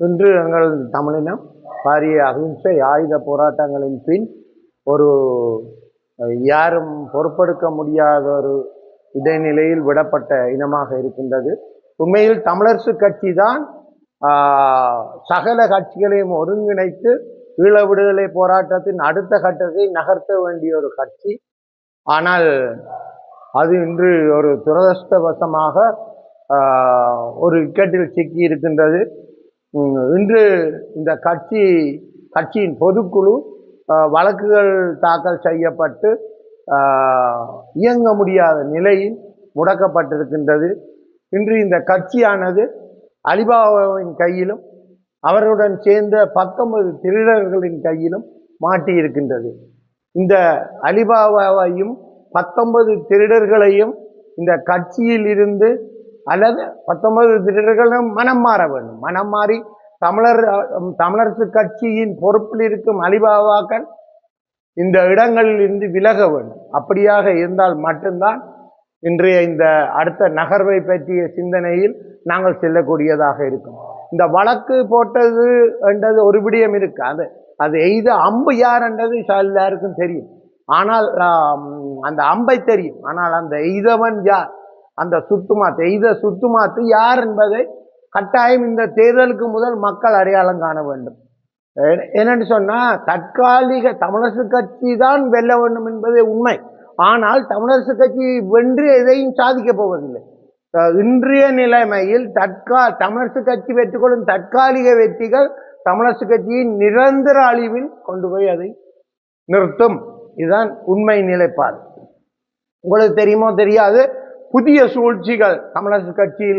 இன்று எங்கள் தமிழினம் பாரிய அகிம்சை ஆயுத போராட்டங்களின் பின் ஒரு யாரும் பொறுப்பெடுக்க முடியாத ஒரு இடைநிலையில் விடப்பட்ட இனமாக இருக்கின்றது. உண்மையில் தமிழரசு கட்சி தான் சகல கட்சிகளையும் ஒருங்கிணைத்து ஈழ விடுதலை போராட்டத்தின் அடுத்த கட்டத்தை நகர்த்த வேண்டிய ஒரு கட்சி. ஆனால் அது இன்று ஒரு துரதிருஷ்டவசமாக ஒரு இக்கட்டில் சிக்கி இருக்கின்றது இன்று இந்த கட்சி கட்சியின் பொதுக்குழு வழக்குகள் தாக்கல் செய்யப்பட்டு இயங்க முடியாத நிலையில் முடக்கப்பட்டிருக்கின்றது. இன்று இந்த கட்சியானது அலிபாபாவின் கையிலும் அவருடன் சேர்ந்த பத்தொன்பது திருடர்களின் கையிலும் மாட்டியிருக்கின்றது. இந்த அலிபாபாவையும் பத்தொன்பது திருடர்களையும் இந்த கட்சியில் இருந்து அல்லது பத்தொன்பது திருடர்களும் மனம் மாற வேண்டும். மனம் மாறி தமிழர் தமிழரசு கட்சியின் பொறுப்பில் இருக்கும் அலிபாபாக்கள் இந்த இடங்களில் இருந்து விலக வேண்டும். அப்படியாக இருந்தால் மட்டும்தான் இன்றைய இந்த அடுத்த நகர்வை பற்றிய சிந்தனையில் நாங்கள் செல்லக்கூடியதாக இருக்கும். இந்த வழக்கு போட்டது என்றது ஒரு விடயம் இருக்கு அது அது எய்த அம்பு யார் என்றது எல்லாருக்கும் தெரியும். ஆனால் அந்த அம்பை தெரியும். ஆனால் அந்த எய்தவன் யார்? அந்த சுத்துமாத்து எய்த சுத்துமாத்து யார் என்பதை கட்டாயம் இந்த தேர்தலுக்கு முதல் மக்கள் அடையாளம் காண வேண்டும். என்னன்னு சொன்னால் தற்காலிக தமிழரசு கட்சி தான் வெல்ல வேண்டும் என்பதே உண்மை. ஆனால் தமிழரசு கட்சி வென்று எதையும் சாதிக்க போவதில்லை. இன்றைய நிலைமையில் தற்கா தமிழரசு கட்சி பெற்றுக்கொள்ளும் தற்காலிக வெற்றிகள் தமிழரசு கட்சியின் நிரந்தர அழிவில் கொண்டு போய் அதை நிறுத்தும். இதுதான் உண்மை நிலைப்பாடு. உங்களுக்கு தெரியுமோ தெரியாது? புதிய சூழ்ச்சிகள் தமிழரசு கட்சியில்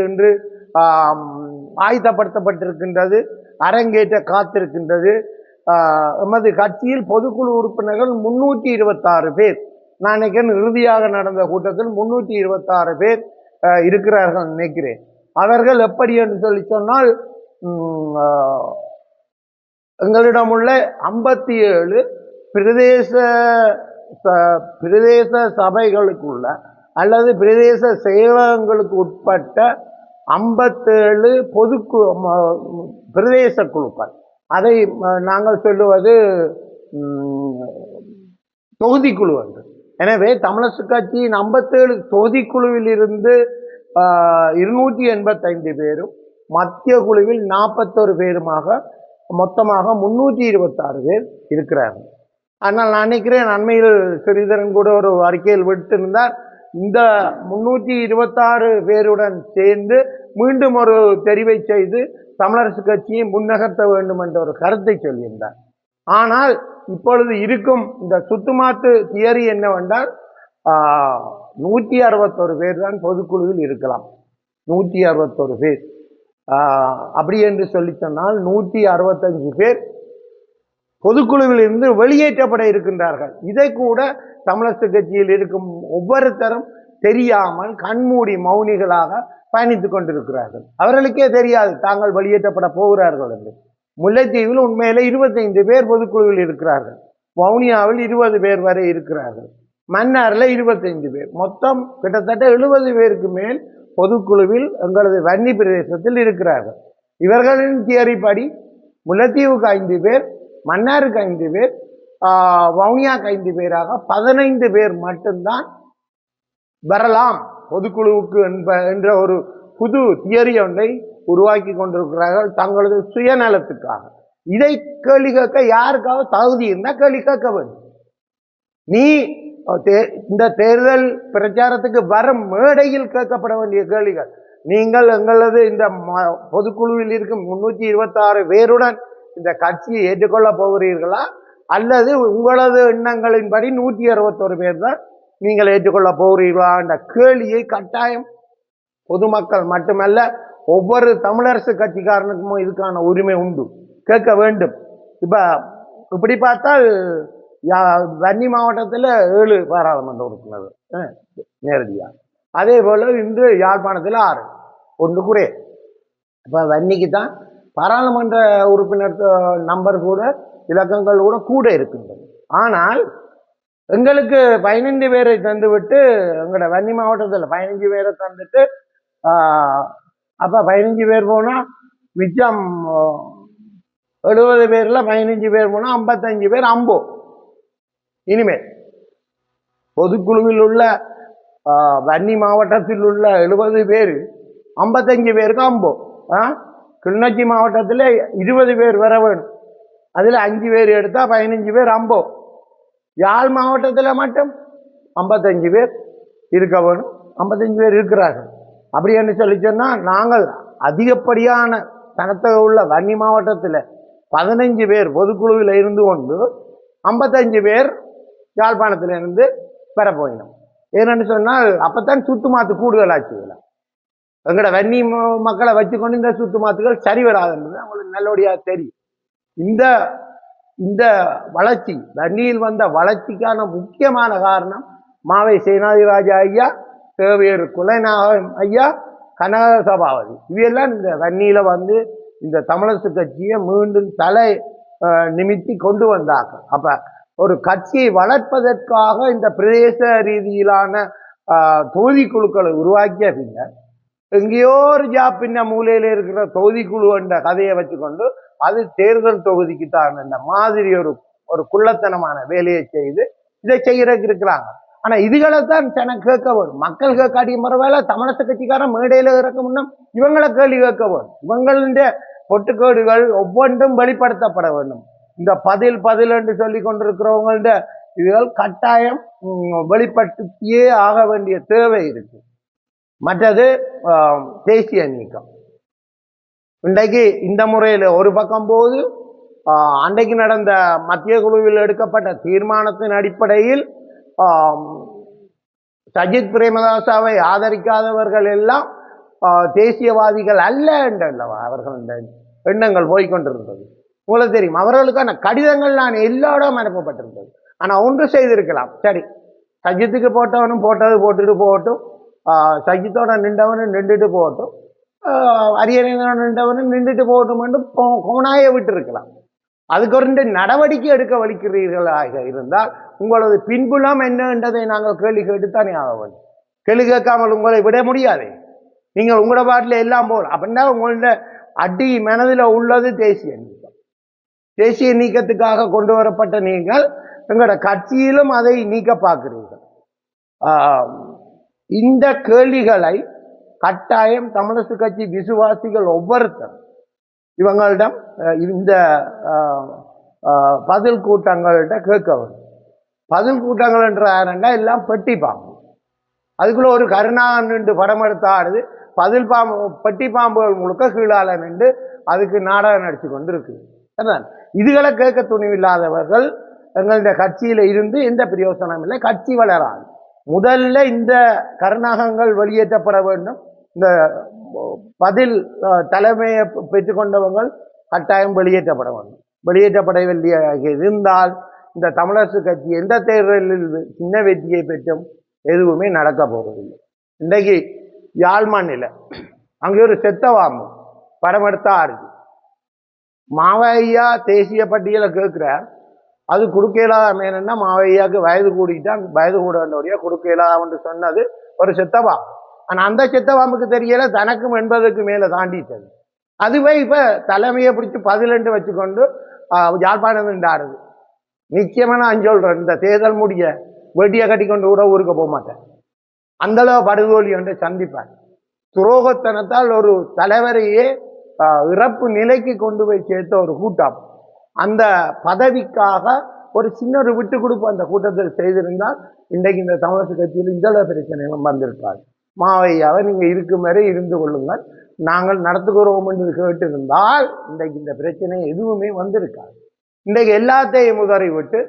ஆயுதப்படுத்தப்பட்டிருக்கின்றது அரங்கேற்ற காத்திருக்கின்றது. எமது கட்சியில் பொதுக்குழு உறுப்பினர்கள் முன்னூற்றி இருபத்தாறு பேர். நான் நினைக்கிறேன் இறுதியாக நடந்த கூட்டத்தில் முன்னூற்றி இருபத்தாறு பேர் இருக்கிறார்கள் நினைக்கிறேன். அவர்கள் எப்படி என்று சொல்லி சொன்னால் எங்களிடம் உள்ள ஐம்பத்தி ஏழு பிரதேச ச- பிரதேச சபைகளுக்குள்ள அல்லது பிரதேச செயலகங்களுக்கு உட்பட்ட ஐம்பத்தேழு பொதுக்கு பிரதேச குழுக்கள். அதை நாங்கள் சொல்லுவது தொகுதிக்குழு என்று. எனவே தமிழரசு கட்சியின் ஐம்பத்தேழு தொகுதிக்குழுவில் இருந்து இருநூற்றி எண்பத்தைந்து பேரும் மத்திய குழுவில் நாற்பத்தொரு பேருமாக மொத்தமாக முன்னூற்றி இருபத்தாறு பேர் இருக்கிறார்கள். ஆனால் நான் நினைக்கிறேன் அண்மையில் ஸ்ரீதரன் கூட ஒரு அறிக்கையில் விட்டிருந்தார் இந்த முன்னூற்றி இருபத்தாறு பேருடன் சேர்ந்து மீண்டும் ஒரு தெரிவை செய்து தமிழரசு கட்சியை முன்னகர்த்த வேண்டும் என்ற ஒரு கருத்தை சொல்லியிருந்தார். ஆனால் இப்பொழுது இருக்கும் இந்த சுத்துமாத்து தியரி என்னவென்றால் நூற்றி அறுபத்தொரு பேர் தான் பொதுக்குழுவில் இருக்கலாம். நூற்றி அறுபத்தொரு பேர். அப்படி என்று சொல்லி சொன்னால் நூற்றி அறுபத்தஞ்சு பேர் பொதுக்குழுவில் இருந்து வெளியேற்றப்பட இருக்கின்றார்கள். இதை கூட தமிழரசு கட்சியில் இருக்கும் ஒவ்வொருத்தரும் தெரியாமல் கண்மூடி மௌனிகளாக பயணித்துக் கொண்டிருக்கிறார்கள். அவர்களுக்கே தெரியாது தாங்கள் வெளியேற்றப்பட போகிறார்கள் என்று. முல்லைத்தீவில் உண்மையிலே இருபத்தைந்து பேர் பொதுக்குழுவில் இருக்கிறார்கள். வவுனியாவில் இருபது பேர் வரை இருக்கிறார்கள். மன்னாரில் இருபத்தைந்து பேர். மொத்தம் கிட்டத்தட்ட எழுபது பேருக்கு மேல் பொதுக்குழுவில் எங்களது வன்னி பிரதேசத்தில் இருக்கிறார்கள். இவர்களின் தியரிப்படி முல்லைத்தீவுக்கு ஐந்து பேர் மன்னாருக்கு ஐந்து பேர் ஆஹ், வவுனியாக்கு ஐந்து பேராக பதினைந்து பேர் மட்டும்தான் வரலாம். பொதுக்குழுவுக்கு என்ப என்ற ஒரு புது தியரி ஒன்றை உருவாக்கி கொண்டிருக்கிறார்கள் தங்களது சுயநலத்துக்காக. இதை கேள்வி கேட்க யாருக்காவது தகுதி இருந்தால் கேள்வி கேட்க வேண்டும். நீ தே- இந்த தேர்தல் பிரச்சாரத்துக்கு வரும் மேடையில் கேட்கப்பட வேண்டிய கேள்விகள். நீங்கள் எங்களது இந்த ம- பொதுக்குழுவில் இருக்கும் முன்னூற்றி இருபத்தாறு பேருடன் இந்த கட்சியை ஏற்றுக்கொள்ள போகிறீர்களா? அல்லது உங்களது எண்ணங்களின்படி நூற்றி அறுபத்தொரு பேர் தான் நீங்கள் ஏற்றுக்கொள்ள போகிறீர்களா? என்ற கேள்வியை கட்டாயம் பொதுமக்கள் மட்டுமல்ல ஒவ்வொரு தமிழரசு கட்சிக்காரனுக்கும் இதுக்கான உரிமை உண்டு. கேட்க வேண்டும். இப்போ இப்படி பார்த்தால் யா- வன்னி மாவட்டத்தில் ஏழு பாராளுமன்ற உறுப்பினர் நேரடியாக. அதே போல் இன்று யாழ்ப்பாணத்தில் ஆறு ஒன்று குறை இப்போ வன்னிக்கு தான் பாராளுமன்ற உறுப்பினர் நம்பர் கூட இலக்கங்கள் கூட கூட இருக்கின்றது. ஆனால் எங்களுக்கு பதினைந்து பேரை தந்துவிட்டு எங்களோட வன்னி மாவட்டத்தில் பதினஞ்சு பேரை தந்துட்டு அப்போ பதினஞ்சு பேர் போனால் மிச்சம் எழுபது பேரில் பதினஞ்சு பேர் போனால் ஐம்பத்தஞ்சு பேர் அம்போ இனிமேல் பொதுக்குழுவில் உள்ள வன்னி மாவட்டத்தில் உள்ள எழுபது பேர் ஐம்பத்தஞ்சு பேருக்கு அம்போ ஆ? கிளிநொச்சி மாவட்டத்தில் இருபது பேர் வர வேணும். அதில் அஞ்சு பேர் எடுத்தால் பதினஞ்சு பேர் அம்போ யாழ் மாவட்டத்தில் மட்டும் ஐம்பத்தஞ்சு பேர் இருக்க வேணும். ஐம்பத்தஞ்சு பேர் இருக்கிறார்கள். அப்படி என்று சொல்லி சொன்னால் நாங்கள் அதிகப்படியான தனத்தக உள்ள வன்னி மாவட்டத்தில் பதினஞ்சு பேர் பொதுக்குழுவில் இருந்து கொண்டு ஐம்பத்தஞ்சு பேர் யாழ்ப்பாணத்திலிருந்து பெற போயினோம் ஏன்னு சொன்னால் அப்பத்தான் சுத்து மாத்து கூடுதலாச்சுல எங்கட வன்னி ம- மக்களை வச்சுக்கொண்டு இந்த சுத்து மாத்துகள் சரி வராதுன்றது அவங்களுக்கு நல்லபடியாக தெரியும். இந்த இந்த வளர்ச்சி வன்னியில் வந்த வளர்ச்சிக்கான முக்கியமான காரணம் மாவை சேனாதிராஜ ஐயா தேவையர் குலநாயகம் ஐயா கனக சபாவதி இவையெல்லாம் இந்த வன்னியில் வந்து இந்த தமிழரசு கட்சியை மீண்டும் தலை நிமித்தி கொண்டு வந்தாங்க அப்போ ஒரு கட்சியை வளர்ப்பதற்காக இந்த பிரதேச ரீதியிலான தொகுதி குழுக்களை உருவாக்கிய பின்னர் எங்கேயோ ஒரு ஜாப் பின்ன மூலையில இருக்கிற தொகுதிக்குழு என்ற கதையை வச்சுக்கொண்டு அது தேர்தல் தொகுதிக்கு தான் இந்த மாதிரி ஒரு ஒரு குள்ளத்தனமான வேலையை செய்து இதை செய்யறதுக்கு இருக்கிறாங்க. ஆனா இதுகளை தான் ஜனம் கேட்க வரும். மக்கள் கேட்காட்டிய முறைவேல தமிழக கட்சிக்காரன் மேடையில இறக்க முன்னும் இவங்களை கேள்வி கேட்க வரும். இவங்களுடைய பொட்டுக்கேடுகள் ஒவ்வொன்றும் வெளிப்படுத்தப்பட வேண்டும். இந்த பதில் பதில் என்று சொல்லி கொண்டிருக்கிறவங்கள்ட இதுகள் கட்டாயம் வெளிப்படுத்தியே ஆக வேண்டிய தேவை இருக்கு. மற்றது தேசிய நீக்கம். இன்றைக்கு இந்த முறையில் ஒரு பக்கம் போது அன்றைக்கு நடந்த மத்திய குழுவில் எடுக்கப்பட்ட தீர்மானத்தின் அடிப்படையில் சஜித் பிரேமதாசாவை ஆதரிக்காதவர்கள் எல்லாம் தேசியவாதிகள் அல்ல என்றல்லவா அவர்கள் இந்த எண்ணங்கள் போய்கொண்டிருந்தது. உங்களுக்கு தெரியும் அவர்களுக்கான கடிதங்கள் நான் எல்லாரும் அனுப்பப்பட்டிருந்தது. ஆனால் ஒன்று செய்திருக்கலாம். சரி சஜித்துக்கு போட்டவனும் போட்டது போட்டுட்டு போகட்டும். சஜித்தோட நின்றவனும் நின்றுட்டு போகட்டும் அரியணையோட நின்றவனும் நின்றுட்டு போகட்டும் என்று கொ- கொனாய அதுக்கு ரெண்டு நடவடிக்கை எடுக்க வலிக்கிறீர்களாக இருந்தால் உங்களது பின்புலம் என்ன என்றதை நாங்கள் கேள்வி கேட்டுத்தானே ஆக வேண்டும் கேள்வி கேட்காமல் உங்களை விட முடியாதே நீங்கள் உங்களோட பாட்டில் எல்லாம் போகலாம் அப்படின்னா உங்களோட அடி மனதில் உள்ளது தேசிய நீக்கம் தேசிய நீக்கத்துக்காக கொண்டு வரப்பட்ட நீங்கள் எங்களோட கட்சியிலும் அதை நீக்க பார்க்குறீர்கள் இந்த கேள்விகளை கட்டாயம் தமிழரசு கட்சி விசுவாசிகள் ஒவ்வொருத்தர் இவங்களிடம் இந்த பதில் கூட்டங்கள்கிட்ட கேட்க வேண்டும். பதில் கூட்டங்கள் என்ற எல்லாம் பெட்டி பாம்பு. அதுக்குள்ள ஒரு கருணா நின்று படம் எடுத்த ஆடுது பதில் பாம்பு பெட்டி பாம்புகள் முழுக்க கீழால நின்று அதுக்கு நாடகம் நடிச்சு கொண்டு இருக்கு இதுகளை கேட்க துணிவில்லாதவர்கள் எங்களுடைய கட்சியில் இருந்து எந்த பிரயோசனம் இல்லை. கட்சி வளராது. முதல்ல இந்த கருணாகங்கள் வெளியேற்றப்பட வேண்டும். இந்த பதில் தலைமையை பெற்றுக்கொண்டவங்கள் கட்டாயம் வெளியேற்றப்பட வேண்டும். வெளியேற்றப்படவில்லை இருந்தால் இந்த தமிழரசு கட்சி எந்த தேர்தலில் சின்ன வெற்றியை பெற்றும் எதுவுமே நடக்க போவதில்லை. இன்றைக்கு யாழ்மாநில அங்கே ஒரு செத்தவாமு படம் எடுத்தா இருக்கு மாவையா தேசிய பட்டியலை கேட்குற அது கொடுக்கலா என்னன்னா மாவையாவுக்கு வயது கூடிட்டான் வயது கூட வந்தவரையா கொடுக்கலாம்னு சொன்னது ஒரு செத்தவா. ஆனால் அந்த செத்தவாம்புக்கு தெரியல தனக்கும் என்பதற்கு மேலே தாண்டிட்டது. அதுவே இப்போ தலைமையை பிடிச்சி பதிலெண்டு வச்சுக்கொண்டு ஆஹ், யாழ்ப்பாணம் நின்றாடுது நிச்சயமா நான் சொல்கிறேன் இந்த தேர்தல் முடிய வெட்டியை கட்டிக்கொண்டு கூட ஊருக்கு போக மாட்டேன். அந்த அளவு படுகோலி ஒன்றை சந்திப்பேன் துரோகத்தனத்தால் ஒரு தலைவரையே இறப்பு நிலைக்கு கொண்டு போய் சேர்த்த ஒரு கூட்டம் அந்த பதவிக்காக ஒரு சின்ன ஒரு விட்டு கொடுப்பு அந்த கூட்டத்தில் செய்திருந்தால் இன்றைக்கு இந்த தமிழக கட்சியில் இந்த பிரச்சனைகளும் வந்திருக்காது. மாவையாவை நீங்கள் இருக்கும் வரை இருந்து கொள்ளுங்கள். நாங்கள் நடத்துகிறோம் என்று கேட்டிருந்தால் இன்றைக்கு இந்த பிரச்சனை எதுவுமே வந்திருக்காது. இன்றைக்கு எல்லாத்தையும் உதறி விட்டு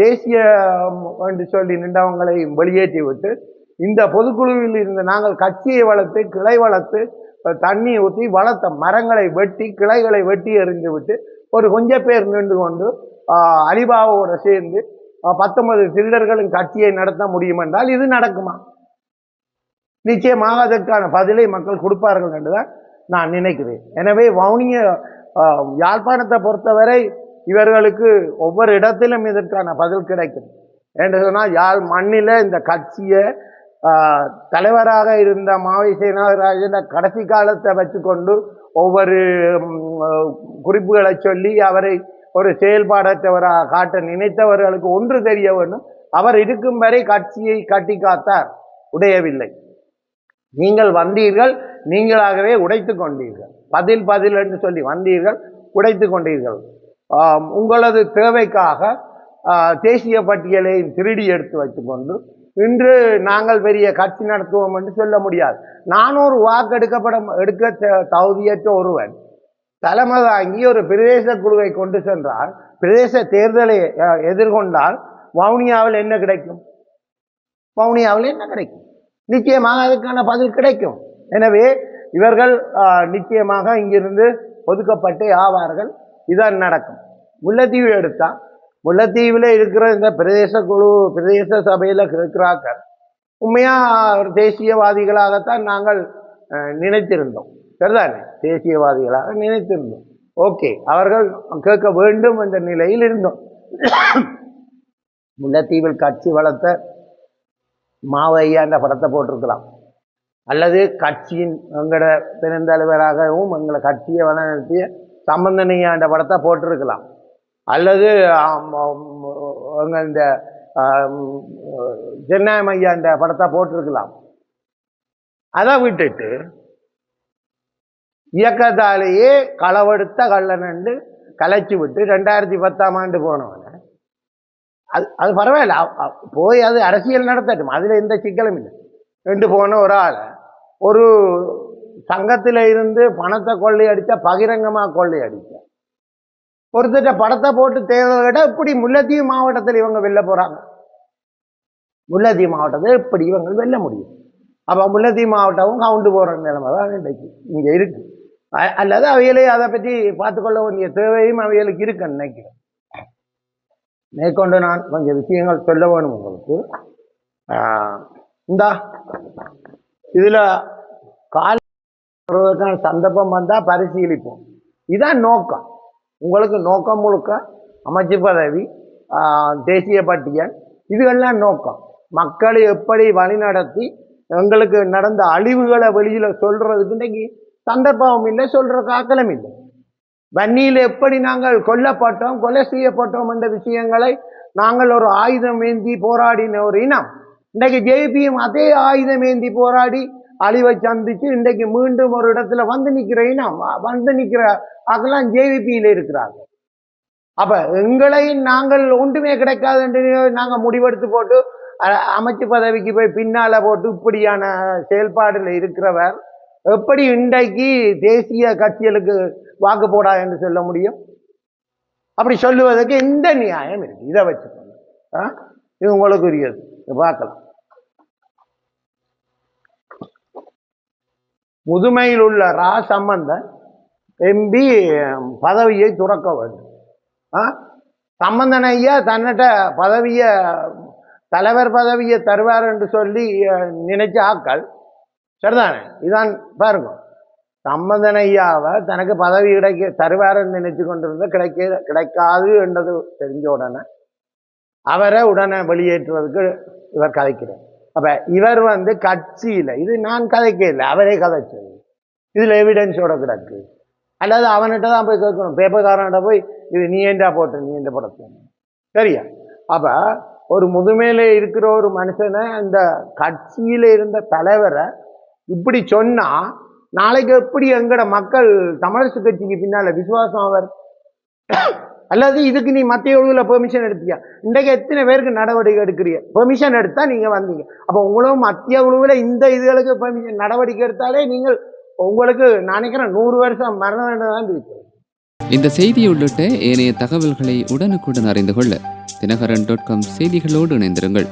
தேசிய என்று சொல்லி நின்றவங்களையும் வெளியேற்றி விட்டு இந்த பொதுக்குழுவில் இருந்த நாங்கள் கட்சியை வளர்த்து கிளை வளர்த்து தண்ணி ஊற்றி வளர்த்த மரங்களை வெட்டி கிளைகளை வெட்டி எறிந்து விட்டு ஒரு கொஞ்ச பேர் நின்று கொண்டு அலிபாபாவோட சேர்ந்து பத்தொன்பது திருடர்களின் கட்சியை நடத்த முடியும் என்றால் இது நடக்குமா? நிச்சயமாக அதற்கான பதிலை மக்கள் கொடுப்பார்கள் என்றுதான் நான் நினைக்கிறேன். எனவே வவுனிய யாழ்ப்பாணத்தை பொறுத்தவரை இவர்களுக்கு ஒவ்வொரு இடத்திலும் இதற்கான பதில் கிடைக்கும். என்று சொன்னால் யாழ் மண்ணில இந்த கட்சியை தலைவராக இருந்த மாவை சேனாராஜன் கடைசி காலத்தை வச்சுக்கொண்டு ஒவ்வொரு குறிப்புகளை சொல்லி அவரை ஒரு செயல்பாடற்றவராக காட்ட நினைத்தவர்களுக்கு ஒன்று தெரிய வேண்டும். அவர் இருக்கும் வரை கட்சியை கட்டி காத்தார். உடையவில்லை. நீங்கள் வந்தீர்கள் நீங்களாகவே உடைத்து கொண்டீர்கள். பதில் பதில் என்று சொல்லி வந்தீர்கள் உடைத்து கொண்டீர்கள். உங்களது தேவைக்காக தேசிய பட்டியலை திருடி எடுத்து வைத்துக்கொண்டு இன்று நாங்கள் பெரிய கட்சி நடத்துவோம் என்று சொல்ல முடியாது. நானூறு வாக்கு எடுக்கப்பட எடுக்க தகுதியற்ற ஒருவன் தலைமை தாங்கி ஒரு பிரதேச குழுவை கொண்டு சென்றால் பிரதேச தேர்தலை எதிர்கொண்டால் வவுனியாவில் என்ன கிடைக்கும்? வவுனியாவில் என்ன கிடைக்கும்? நிச்சயமாக அதுக்கான பதில் கிடைக்கும். எனவே இவர்கள் நிச்சயமாக இங்கிருந்து ஒதுக்கப்பட்டே ஆவார்கள். இதான் நடக்கும். முல்லைத்தீவு எடுத்தால் முல்லைத்தீவில் இருக்கிற இந்த பிரதேச குழு பிரதேச சபையில் இருக்கிறார்கள் உண்மையாக ஒரு தேசியவாதிகளாகத்தான் நாங்கள் நினைத்திருந்தோம். சரிதானே? தேசியவாதிகளாக நினைத்திருந்தோம். ஓகே அவர்கள் கேட்க வேண்டும் என்ற நிலையில் இருந்தோம். முல்லைத்தீவில் கட்சி வளர்த்த மாவையான்ற படத்தை போட்டிருக்கலாம். அல்லது கட்சியின் எங்களோட பெருந்தலைவராகவும் எங்களை கட்சியை வளர்த்திய சம்பந்தனையாண்ட படத்தை போட்டிருக்கலாம். அல்லது ஆம், ஆம், எங்க இந்த படத்தை போட்டிருக்கலாம். அதை விட்டுட்டு இயக்கத்தாலேயே களவெடுத்த கள்ளனண்டு கலைச்சி விட்டு ரெண்டாயிரத்தி பத்தாம் ஆண்டு போனவன. அது அது பரவாயில்ல. போய் அது அரசியல் நடத்தட்டும். அதில் எந்த சிக்கலும் இல்லை. ரெண்டு போன ஒரு ஆளை ஒரு சங்கத்தில் இருந்து பணத்தை கொள்ளையடிச்ச பகிரங்கமாக கொள்ளையடித்தேன் ஒருத்தட்ட படத்தை போட்டு தேர்தல் கேட்டால் இப்படி முல்லத்தீவு மாவட்டத்தில் இவங்க வெல்ல போகிறாங்க முல்லத்தீவு மாவட்டத்தில் இப்படி இவங்க வெல்ல முடியும்? அப்போ முல்லத்தீவு மாவட்டமும் கவுண்டு போகிற நிலைமை தான் இன்றைக்கு இங்கே இருக்கு. அல்லது அவையிலே அதை பற்றி பார்த்துக்கொள்ள வேண்டிய தேவையும் அவைகளுக்கு இருக்குன்னு நினைக்கிறேன். மேற்கொண்டு நான் கொஞ்சம் விஷயங்கள் சொல்ல வேணும் உங்களுக்கு. இந்தா இதில் கால் சந்தர்ப்பம் வந்தால் பரிசீலிப்போம். இதான் நோக்கம். உங்களுக்கு நோக்கம் முழுக்க அமைச்சு பதவி தேசிய பட்டியல் இதுகெல்லாம் நோக்கம். மக்களை எப்படி வழிநடத்தி எங்களுக்கு நடந்த அழிவுகளை வெளியில் சொல்கிறதுக்கு இன்றைக்கு சந்தர்ப்பம் இல்லை சொல்கிற காக்கலம் இல்லை. வன்னியில் எப்படி நாங்கள் கொல்லப்பட்டோம் கொலை செய்யப்பட்டோம் என்ற விஷயங்களை நாங்கள் ஒரு ஆயுதம் ஏந்தி போராடின ஒரு இனம். இன்றைக்கு ஜேபியும் அதே ஆயுதம் ஏந்தி போராடி அழிவை சந்திச்சு இன்றைக்கு மீண்டும் ஒரு இடத்துல வந்து நிற்கிறேன்னா வந்து நிற்கிற அதெல்லாம் ஜேவிபியில் இருக்கிறாங்க. அப்ப எங்களை நாங்கள் ஒன்றுமே கிடைக்காது என்று நாங்கள் முடிவெடுத்து போட்டு அமைச்சு பதவிக்கு போய் பின்னால போட்டு இப்படியான செயல்பாடுல இருக்கிறவர் எப்படி இன்றைக்கு தேசிய கட்சிகளுக்கு வாக்கு போடா என்று சொல்ல முடியும்? அப்படி சொல்லுவதற்கு எந்த நியாயம் இருக்கு இதை வச்சுக்கோங்க. ஆ? இது உங்களுக்கு உரியது பார்க்கலாம். முதுமையில் உள்ள ரா சம்பந்தன் எம்பி பதவியை துறக்க வேண்டும். ஆ? சம்பந்தன் ஐயா தன்னிட்ட பதவியை தலைவர் பதவியை தருவார் என்று சொல்லி நினைச்ச ஆக்கள் சரிதானே? இதான் பாருங்க. சம்பந்தன் ஐயாவை தனக்கு பதவி கிடைக்க தருவாருன்னு நினைச்சு கொண்டிருந்த கிடைக்க கிடைக்காது என்றது தெரிஞ்ச உடனே அவரை உடனே வெளியேற்றுவதற்கு இவர் கதைக்கிறார். அப்போ இவர் வந்து கட்சியில் இது நான் கதைக்கல அவரே கதைச்சது இதில் எவிடன்ஸோட கிடக்கு. அல்லது அவன்கிட்ட தான் போய் கேட்கணும். பேப்பர்காரன்கிட்ட போய் இது நீ ஏண்டா போட்ட நீ எந்த படத்தை சரியா? அப்ப ஒரு முதுமையில் இருக்கிற ஒரு மனுஷனை அந்த கட்சியில் இருந்த தலைவரை இப்படி சொன்னால் நாளைக்கு எப்படி எங்கட மக்கள் தமிழரசு கட்சிக்கு பின்னால் விசுவாசம் அவர் அல்லது இதுக்கு நீ மத்திய குழுவில் பெர்மிஷன் எடுத்தியா? இன்றைக்கு எத்தனை பேருக்கு நடவடிக்கை எடுக்கிறீ பெர்மிஷன் எடுத்தால் நீங்கள் வந்தீங்க. அப்போ உங்களும் மத்திய குழுவில் இந்த இதுகளுக்கு பெர்மிஷன் நடவடிக்கை எடுத்தாலே நீங்கள் உங்களுக்கு நான் நினைக்கிறேன் நூறு வருஷம் மரணம் தான் இருக்கு இந்த செய்தி உள்ளிட்ட ஏனைய தகவல்களை உடனுக்குடன் அறிந்து கொள்ள தினகரன் டாட் காம் செய்திகளோடு இணைந்திருங்கள்.